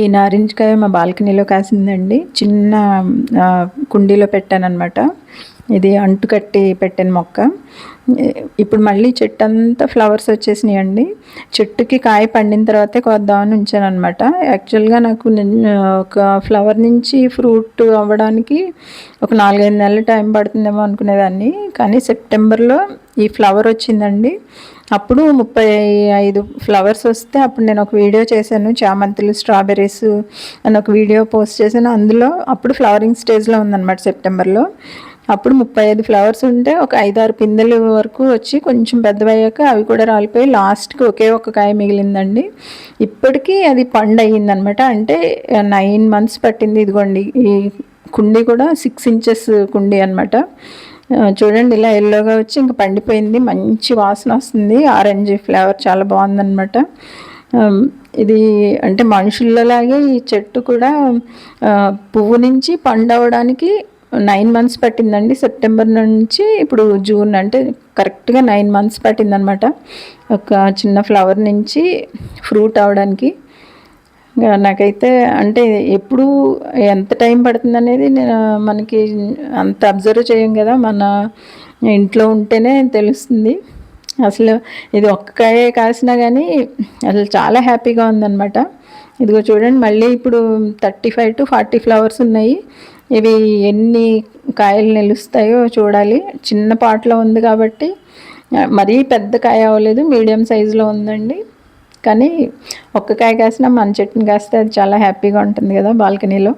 ఈ నారింజ కాయ మా బాల్కనీలో కాసిందండి. చిన్న కుండీలో పెట్టానమాట ఇది అంటు కట్టి పెట్టిన మొక్క. ఇప్పుడు మళ్ళీ చెట్టు అంతా ఫ్లవర్స్ వచ్చేసినాయి అండి చెట్టుకి కాయ పండిన తర్వాతే కొద్దామని ఉంచాను అనమాట యాక్చువల్గా నాకు ఒక ఫ్లవర్ నుంచి ఫ్రూట్ అవ్వడానికి ఒక నాలుగైదు నెలలు టైం పడుతుందేమో అనుకునేదాన్ని. కానీ సెప్టెంబర్లో ఈ ఫ్లవర్ వచ్చిందండి. అప్పుడు ముప్పై ఐదు ఫ్లవర్స్ వస్తే అప్పుడు నేను ఒక వీడియో చేశాను. చామంతులు స్ట్రాబెర్రీస్ అని ఒక వీడియో పోస్ట్ చేశాను. అందులో అప్పుడు ఫ్లవరింగ్ స్టేజ్లో ఉందన్నమాట సెప్టెంబర్లో అప్పుడు ముప్పై ఐదు ఫ్లవర్స్ ఉంటే ఒక ఐదారు పిందెలు వరకు వచ్చి కొంచెం పెద్దవయ్యాక అవి కూడా రాలిపోయి లాస్ట్కి ఒకే ఒక కాయ మిగిలిందండి. ఇప్పటికీ అది పండు అయ్యిందనమాట అంటే నైన్ మంత్స్ పట్టింది. ఇదిగోండి ఈ కుండీ కూడా సిక్స్ ఇంచెస్ కుండీ అనమాట చూడండి ఇలా ఎల్లోగా వచ్చి ఇంకా పండిపోయింది. మంచి వాసన వస్తుంది. ఆరెంజ్ ఫ్లేవర్ చాలా బాగుందన్నమాట. ఇది అంటే మనుషులలాగే ఈ చెట్టు కూడా పువ్వు నుంచి పండు అవ్వడానికి నైన్ మంత్స్ పట్టిందండి. సెప్టెంబర్ నుంచి ఇప్పుడు జూన్ అంటే కరెక్ట్గా నైన్ మంత్స్ పట్టిందనమాట ఒక చిన్న ఫ్లవర్ నుంచి ఫ్రూట్ అవడానికి. నాకైతే అంటే ఎప్పుడు ఎంత టైం పడుతుంది అనేది నేను మనకి అంత అబ్జర్వ్ చేయం కదా మన ఇంట్లో ఉంటేనే తెలుస్తుంది. అసలు ఇది ఒక్కకాయే కాసినా కానీ అసలు చాలా హ్యాపీగా ఉందన్నమాట. ఇదిగో చూడండి మళ్ళీ ఇప్పుడు thirty five to forty flowers ఉన్నాయి. ఇవి ఎన్ని కాయలు నిలుస్తాయో చూడాలి. చిన్న పాట్లో ఉంది కాబట్టి మరీ పెద్ద కాయ అవ్వలేదు మీడియం సైజులో ఉందండి. కానీ ఒక్క కాయ కాసినా మన చెట్టుని కాస్తే అది చాలా హ్యాపీగా ఉంటుంది కదా బాల్కనీలో.